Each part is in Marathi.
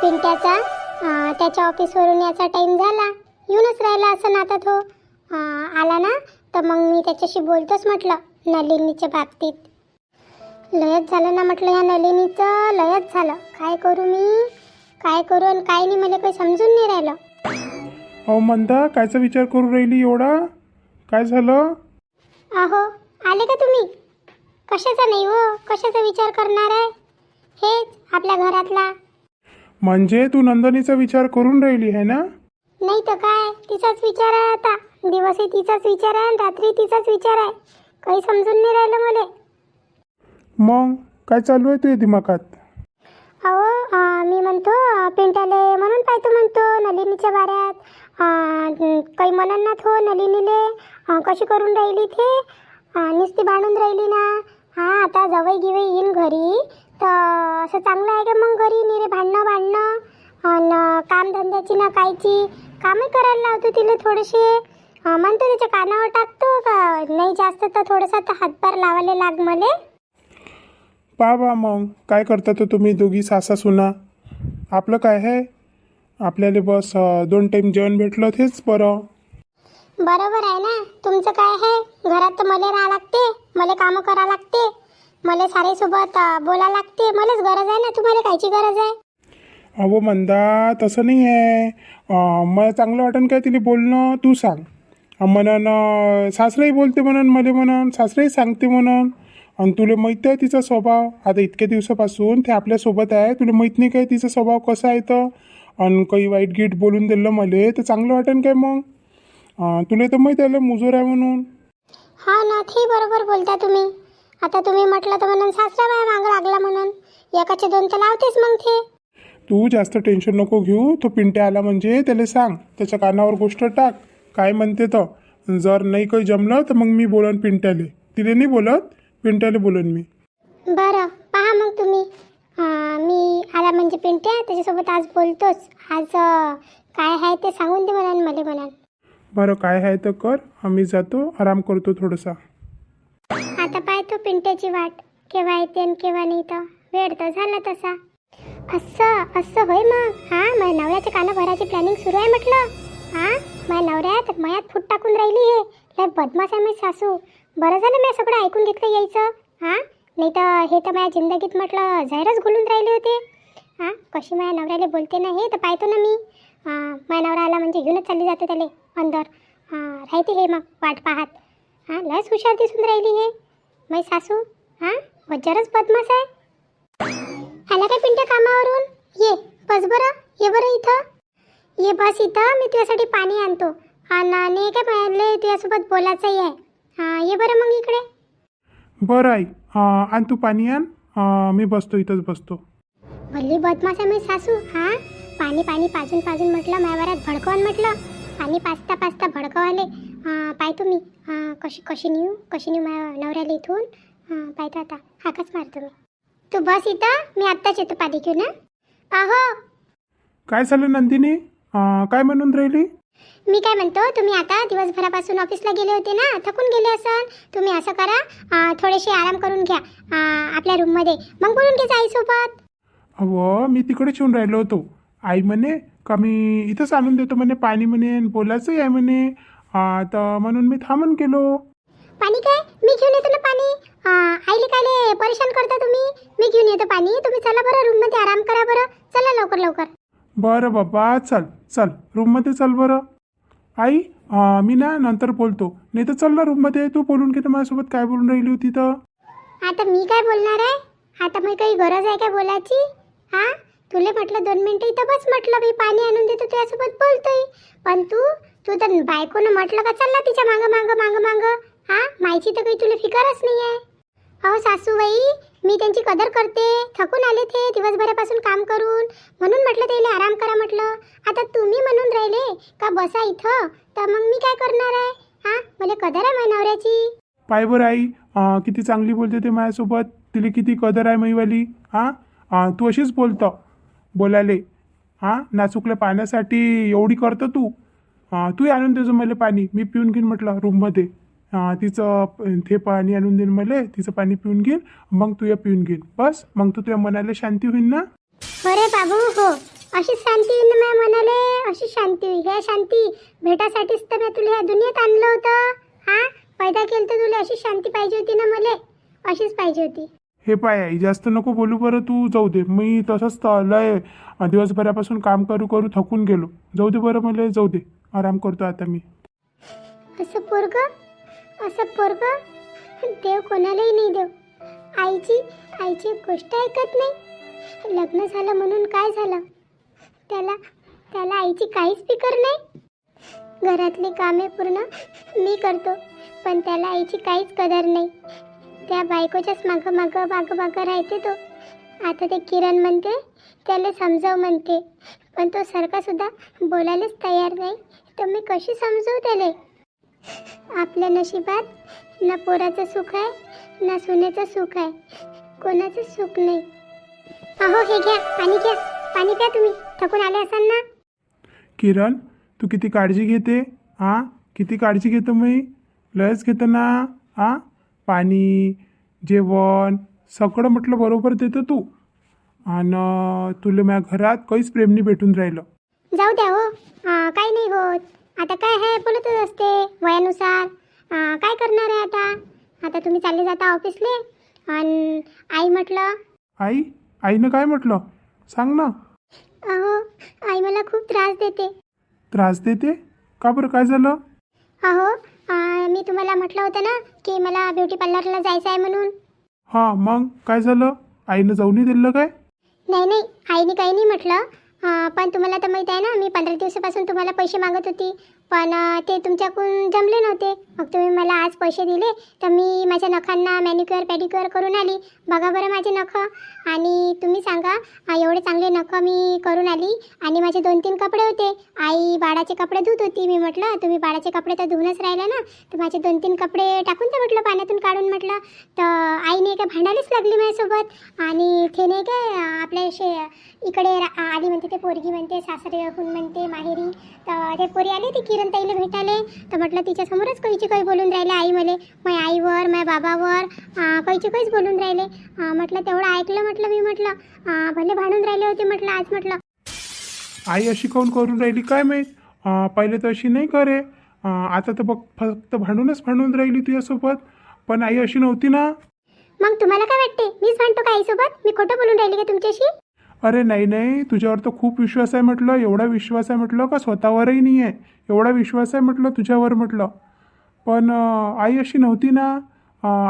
पिंट्याचा त्याच्या ऑफिसवरून याचा टाईम झाला. येऊनच राहिला असं ना आता तो आला ना तर मग मी त्याच्याशी बोलतोच म्हटलं नलिनीच्या बाबतीत. लयच झालं ना म्हटलं या नलिनीचं लयच झालं. काय करू मी? काय करू आणि काय नाही मला काही समजून नाही राहिलं. अहो मंदा कायचा विचार करू राहिली एवढा? काय झालं? अहो आले का तुम्ही? कशाचा नाही हो? कशाचा विचार करणार आहे? हेच आपल्या घरातला. म्हणजे तू नंदनीचा विचार करून राहिली आहे ना? नाही तर काय? तिचाच विचार आहे आता. दिवसही तिचाच विचार आहे आणि रात्री तिचाच विचार आहे. काही समजून नाही राहिलं मला. मग काय चालू आहे तुझ्या दिमागात? अहो अं, मी म्हणतो अं, पिंट्याले म्हणून पाहतो म्हणतो नलिनीच्या बाऱ्यात अं, काही म्हणन ना थो नलिनीले. अं, कशी करून राहिली ते अं, नुसती भांडून राहिली ना. हां आता जवळ गिवई येईन घरी. तर असं चांगलं आहे का मग घरी? निरे भांडणं भांडणं. आणि कामधंद्याची ना कायची कामही करायला लावतो तिला थोडेसे. म्हणतो त्याच्या कानावर टाकतो का? नाही जास्त तर थोडंसं तर हातभार लावायला लाग मले. पा बा मग काय करता तर तुम्ही दोघी सासा सुना? आपलं काय आहे? आपल्याला बस दोन टाईम जेवण भेटलं तेच बरं. बरोबर आहे ना? तुमचं काय आहे? घरात तर मला राहा लागते मला कामं करा लागते मला सारे सोबत बोला लागते मलाच गरज आहे ना? तुम्हाला कायची गरज आहे? अहो मंदा तसं नाही आहे. मला चांगलं वाटन काय तिला बोलणं? तू सांग. म्हणन सासराही बोलते म्हणून मला म्हणून सासराही सांगते म्हणून. आणि तुला माहीत आहे तिचा स्वभाव? आता इतक्या दिवसापासून ते आपल्यासोबत आहे. तुला माहीत नाही काय तिचा स्वभाव कसा आहे तर आणि काही वाईट गीट बोलून दिलं मला तर चांगलं वाटेन काय मग? अं, तुला तर माहीत आहे मुजोर आहे म्हणून. हा ना ते बरोबर बोलता तुम्ही. आता तुम्ही म्हटलं तर म्हणून सासरा बाया मागं लागला म्हणून. एकाचे दोन तर लावतेच मग ते. तू जास्त टेन्शन नको घेऊ. तो पिंट्या आला म्हणजे त्याला सांग. त्याच्या कानावर गोष्ट टाक. काय म्हणते तर जर नाही काही जमलं तर मग मी बोलन पिंट्याले. तिले नाही बोलत. पिंट्याले बोलन मी. बरं पहा मग तुम्ही. अं, मी आला म्हणजे पिंट्या. त्याच्यासोबत आज बोलतोच. आज अं, काय आहे ते सांगून दे म्हणाल मला म्हणाल बरं काय आहे तर कर. आम्ही जातो आराम करतो थोडासा. आता पाहतो पिंट्याची वाट. केव्हा येते आणि केव्हा नाही तर. वेळ तर झाला तसा. असं असं होय मग. हा माझ्या नवऱ्याच्या कानं भरायची प्लॅनिंग सुरू आहे म्हटलं. हा माझ्या नवऱ्यात मयात फूट टाकून राहिली हे. लय बदमाश आहे माझी सासू. बरं झालं मी सगळं ऐकून घेतलं यायचं. हा नाही तर हे तर माझ्या जिंदगीत म्हटलं जाहीरच घुलून राहिले होते. हा कशी माझ्या नवऱ्याला बोलते ना हे तर पाहतो ना मी. माझ्या नवरा आला म्हणजे घेऊनच चालली जाते त्याला. अंदर. हा राहते हे मग वाट पाहत. हा लयच हुशार दिसून राहिली हे. मै सासू हा वज्जरच बदमाश आहे. आला काय पिंट्या कामावरून? ये बस बरं ये बरं इथं. ये बस इथं मी तुझ्यासाठी पाणी आणतो. आणि काय म्हणले तुझ्यासोबत बोलायचंही आहे हा ये बरं मग इकडे. बरं आई आण तू पाणी आण. मी बसतो इथंच बसतो. भल्ली बदमाश आहे माझी सासू हा? पाणी पाणी पाजून पाजून म्हटलं माझ्यावरात भडकवान म्हटलं. पाणी पाचता पाचता भडकवाले. पाहतो मी कशी कशी नेऊ? कशी नेऊ माझ्या नवऱ्याला इथून? पाहतो आता हाकच मारतो मी. तू बस इथं. मी आत्ताच येतो पाणी घेऊन हा. अहो काय झालं नंदिनी? अं, काय म्हणून राहिली? मी काय म्हणतो तुम्ही आता दिवसभरापासून ऑफिसला गेले होते ना? थकून गेले असाल तुम्ही असं करा. अं, थोडेसे आराम करून घ्या. अं, आपल्या रूममध्ये. मग बोलून घ्या आईसोबत अहो मी तिकडेच येऊन राहिलो होतो. आई म्हणे का मी इथंच आणून देतो म्हणे पाणी म्हणे आणि बोलायचंही आहे म्हणे. तर म्हणून मी थांबून गेलो. पाणी काय? मी घेऊन येतो ना पाणी? अं, आईले कायले परेशान करता तुम्ही? मी घेऊन येतो पाणी. तुम्ही चला बरं रूममध्ये आराम करा बरं. चला लवकर लवकर. बरं बाबा चल चल. रूममध्ये चल बरं. आई अं, मी ना नंतर बोलतो. नाही तर चल ना रूममध्ये. तू बोलून घे ना माझ्यासोबत. काय बोलून राहिली होती तर? आता मी काय बोलणार आहे? आता मग काही गरज आहे काय बोलायची? हा तुले म्हटलं दोन मिनटं इथं बस म्हटलं मी पाणी आणून देतो तुझ्यासोबत बोलतोय. पण तू तू तर बायकोनं म्हटलं का चालला तिच्या मागं मागं मागं मागं? हा माहिती तर काही तुला फिकारच नाही आहे अहो सासूबाई मी त्यांची कदर करते. थकून आले ते दिवसभरापासून काम करून. म्हणून म्हटलं त्याला आराम करा म्हटलं. आता तुम्ही म्हणून राहिले का बसा इथं? तर मग मी काय करणार आहे? हा मला कदर आहे माझ्या नवऱ्याची. पाय बरं आई अं, किती चांगली बोलते ते माझ्यासोबत. तिला किती कदर आहे मैवाली हां? तू अशीच बोलतं. बोलायले हां नाचुकल्या पाण्यासाठी एवढी करतं तू? तू आणून देजो मला पाणी. मी पिऊन घेईन म्हटलं रूममध्ये. तिचं ते पाणी आणून देईन मला तिचं पाणी पिऊन घेईन मग तू या पिऊन घेईन. बस मग तू तुझ्या मनाला शांती होईल ना? अरे बाबू हो. अशीच शांती येईन ना माझ्या मनाले? अशी शांती होईल. ह्या शांती भेटासाठीच तर मी तुला ह्या दुनियेत आणलं होतं. हा पैदा केलं तर तुला अशी शांती पाहिजे होती ना मले? अशीच पाहिजे होती. हे पाय आई जास्त नको बोलू बरं तू. जाऊ दे. मी तसंच तर लय दिवसभरापासून काम करू करू थकून गेलो. जाऊ दे बरं मला जाऊ दे. आराम करतो आता मी. असं पोरग? असं पोरग? देव कोणालाही नाही देव. आईची आईची गोष्ट ऐकत नाही. लग्न झालं म्हणून काय झालं? त्याला त्याला आईची काहीच फिकर नाही. घरातली कामे पूर्ण मी करतो पण त्याला आईची काहीच कदर नाही. त्या बायकोच्याच मागं मागं मागं मागं राहते तो. आता ते किरण म्हणते त्याला समजाव म्हणते. पण तो सारखा सुद्धा बोलायलाच तयार नाही. तर मी कशी समजवू त्याला? आपल्या नशिबात ना पोराचं सुख आहे ना सुनेचं सुख आहे. कोणाचं सुख नाही. अहो हे घ्या पाणी घ्या पाणी प्या तुम्ही. थकून आले असाल ना? किरण तू किती काळजी घेते हां किती काळजी घेतो मी? लयच घेतो ना हां पाणी जेवण सगळं म्हटलं बरोबर देतो तू. आणि तुला माझ्या घरात काहीच प्रेम नाही भेटून राहिलं. जाऊ द्या हो. काही नाही होत. आता काय आहे? बोलतच असते वयानुसार. अं, काय करणार आहे आता? आता तुम्ही चालले जाता ऑफिसले. आणि आई म्हटलं आई? आईनं काय म्हटलं? सांग ना. अहो आई मला खूप त्रास देते. त्रास देते? का बरं? काय झालं? अहो मी तुम्हाला म्हटलं होतं ना की मला ब्युटी पार्लरला जायचं आहे म्हणून. हां मग काय झालं? आईनं जाऊनही दिलं काय? नाही नाही आईने काही नाही म्हटलं. पण तुम्हाला तर माहीत आहे ना मी पंधरा दिवसापासून तुम्हाला पैसे मागत होती. पण ते तुमच्याकडून जमले नव्हते. मग तुम्ही मला आज पैसे दिले तर मी माझ्या नखांना मॅनिक्युअर पॅडिक्युअर करून आली. बघा बरं माझे नखं. आणि तुम्ही सांगा एवढे चांगले नखं मी करून आली. आणि माझे दोन तीन कपडे होते. आई बाळाचे कपडे धुत होती मी म्हटलं. तुम्ही बाळाचे कपडे तर धुवूनच राहिले ना. तर माझे दोन तीन कपडे टाकून तर म्हटलं पाण्यातून काढून म्हटलं. तर आईने काय भांडायलाच लागली माझ्यासोबत. आणि ते नाही काय आपल्या शे इकडे रा- आली म्हणते ते पोरगी म्हणते सासरे म्हणते माहेरी. तर ते पोरी आली ती किरण ताईला भेटाले. तर म्हटलं तिच्यासमोरच काहीची काही बोलून राहिले आई मले. माझ्या आईवर माझ्या बाबावर अं, काहीची बोलून राहिले. म्हटलं तेवढं ऐकलं म्हटलं मी म्हटलं. भले भांडून राहिले होते म्हटलं आज म्हटलं. आई अशी काऊन करून राहिली काय माहीत? पहिले तर अशी नाही करे. आता तर बघ फक्त भांडूनच भांडून राहिली तुझ्यासोबत. पण आई अशी नव्हती ना? मग तुम्हाला काय वाटते? मीच भांडतो का आईसोबत? मी खोटं बोलून राहिली का तुमच्याशी? अरे नाही नाही. तुझ्यावर तर खूप विश्वास आहे म्हटलं. एवढा विश्वास आहे म्हटलं का? स्वतःवरही नाही आहे एवढा विश्वास आहे म्हटलं तुझ्यावर म्हटलं. पण आई अशी नव्हती ना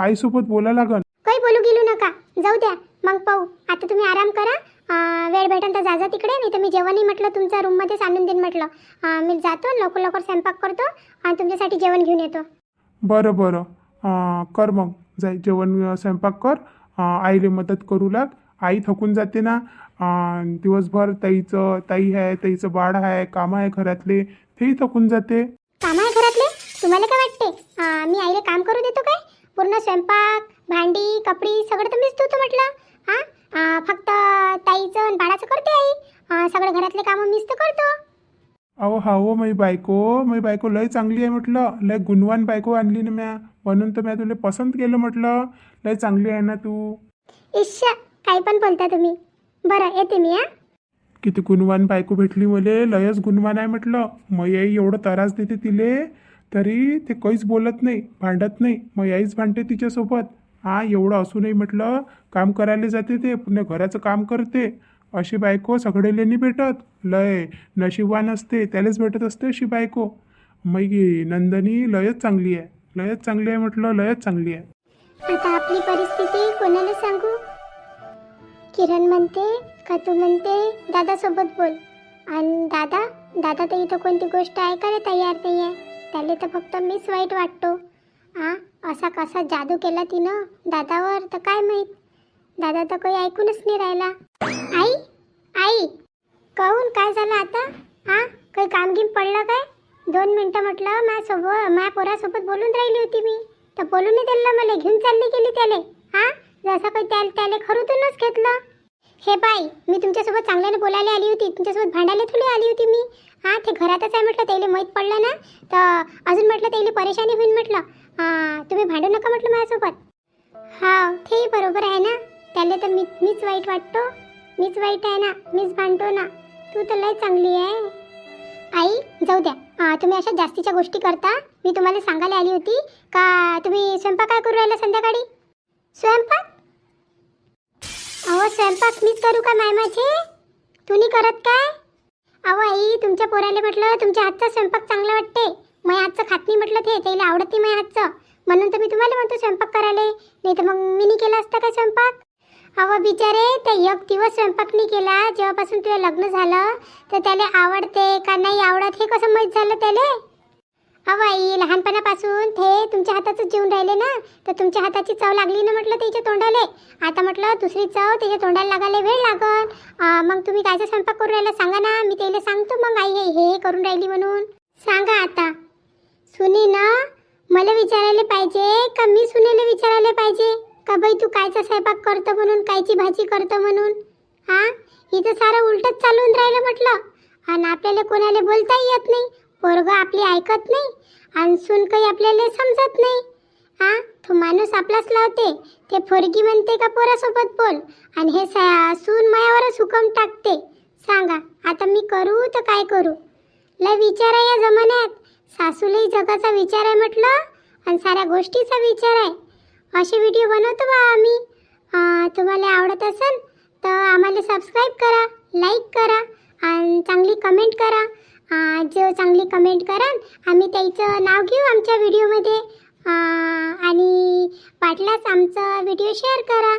आईसोबत बोला लागन काही बोलू गेलो नका. जाऊ द्या. मग पाहू. आता तुम्ही आराम करा. वेळ भेटेल तर जा जा तिकडे. नाही तर मी जेवणही म्हटलं तुमच्या रूममध्येच आणून देईन म्हटलं. मी जातो लवकर लवकर स्वयंपाक करतो आणि तुमच्यासाठी जेवण घेऊन येतो. बरं बरं. अं, कर मग. जाय जेवण अं, स्वयंपाक कर. अं, आईले मदत करू लाग. आई थकून जाते ना. अं, दिवसभर ताईचं ताई आहे ताईचं बाळ आहे कामं आहे घरातले. तेही थकून जाते? काम आहे घरातले? तुम्हाला काय वाटते? मी आईला काम करू देतो काय? पूर्ण स्वयंपाक भांडी कपडी सगळं तर मीच धुतो म्हटलं. हां फक्त ताईचं आणि बाळाचं करते आई. सगळं घरातले कामं मीच तर करतो. अहो हा हो माझी बायको. माझी बायको लय चांगली आहे म्हटलं. लय गुणवान बायको आणली ना म्या. म्हणून तर म्या तुला पसंत केलं म्हटलं. लय चांगली आहे ना तू. इश्शा काही पण बोलता तुम्ही. बरं येते मी हां. किती गुणवान बायको भेटली मले लयच गुणवान आहे म्हटलं. मग आई एवढं त्रास देते तिले तरी ते काहीच बोलत नाही भांडत नाही. मग आईच भांडते तिच्यासोबत. हा एवढं असूनही म्हटलं काम करायला जाते ते पुन्हा घराचं काम करते. अशी बायको सगळेले नाही भेटत. लय नशीबवान असते त्यालाच भेटत असते अशी बायको. मग नंदनी लयच चांगली आहे. लयच चांगली आहे म्हटलं लयच चांगली आहे. आता आपली परिस्थिती कोणाला सांगू? किरण म्हणते का तू म्हणते? दादासोबत बोल. आणि दादा दादा तर इथं कोणती गोष्ट ऐकायला तयार नाही आहे त्याला तर फक्त मीच वाईट वाटतो. आ असा कसा जादू केला तिनं दादावर तर काय माहीत? दादा तर काही ऐकूनच नाही राहिला. आई आई कहून? काय झालं आता? हा काही कामगिम पडलं काय? दोन मिनटं म्हटलं माझ्यासोबत माझ्या पोरासोबत बोलून राहिली होती मी. तर बोलून दिलं मला घेऊन चालली गेली त्याले. हा जसं काही त्या त्याला खरूतूनच घेतलं. हे बाई मी तुमच्यासोबत चांगल्यानं बोलायला आली होती. तुमच्यासोबत भांडायला थोडी आली होती मी. हा ते घरातच आहे म्हटलं त्याला माहीत पडलं ना. तर अजून म्हटलं त्याला परेशानी होईल म्हटलं. हां तुम्ही भांडू नका म्हटलं माझ्यासोबत. हा तेही बरोबर आहे ना. त्याला तर मी मीच वाईट वाटतो. मीच वाईट आहे ना. मीच भांडतो ना. तू तर लय चांगली आहे. आई जाऊ द्या. हां तुम्ही अशा जास्तीच्या गोष्टी करता. मी तुम्हाला सांगायला आली होती. का तुम्ही स्वयंपाक काय करू राहिला संध्याकाळी? स्वयंपाक? अहो स्वयंपाक मीच करू का मॅम माझे? तुम्ही करत काय? अहो आई तुमच्या पोराला म्हटलं तुमच्या हातचा स्वयंपाक चांगला वाटते. माझ्या हातचं खात नाही म्हटलं ते त्याला आवडत नाही माझ्या हातचं म्हणून तर मी तुम्हाला म्हणतो स्वयंपाक करायला. नाही तर मग मी नाही केला असता काय स्वयंपाक? अहो बिचारे ते एक दिवस स्वयंपाक नाही केला. जेव्हापासून तुझं लग्न झालं तर त्याला आवडते का नाही आवडत हे कसं माहीत झालं त्याला? अहो आई लहानपणापासून ते तुमच्या हाताचं जेवून राहिले ना तर तुमच्या हाताची चव लागली ना म्हटलं त्याच्या तोंडाले. आता म्हटलं दुसरी चव त्याच्या तोंडाला लागायला वेळ लागन मग तुम्ही कायचा स्वयंपाक करून राहिला सांगा ना मी त्याला सांगतो मग आई हे हे करून राहिली म्हणून. सांगा आता. सुनी ना मला विचारायला पाहिजे का मी सुनेला विचारायला पाहिजे? का बाई तू कायचा स्वयंपाक करतो म्हणून कायची भाजी करतो म्हणून? हा इथं सारं उलटच चालून राहिलं म्हटलं. आणि आपल्याला कोणाला बोलताही येत नाही. पोरग आपली ऐकत नाही आणि सून काही आपल्याला समजत नाही. हा तो माणूस आपलाच लावते. ते फोरगी म्हणते का पोरासोबत बोल आणि हे सून मायावरच हुकम टाकते. सांगा आता मी करू तर काय करू? लय विचार आहे या जमान्यात. सासूलाही जगाचा विचार आहे म्हटलं आणि साऱ्या गोष्टीचा विचार आहे. असे व्हिडिओ बनवतो बा आम्ही. तुम्हाला आवडत असेल तर आम्हाला सबस्क्राईब करा लाईक करा आणि चांगली कमेंट करा. जो चांगली कमेंट कराल आम्ही त्याचं नाव घेऊ आमच्या व्हिडिओमध्ये आणि वाटल्यास आमचा व्हिडिओ शेअर करा.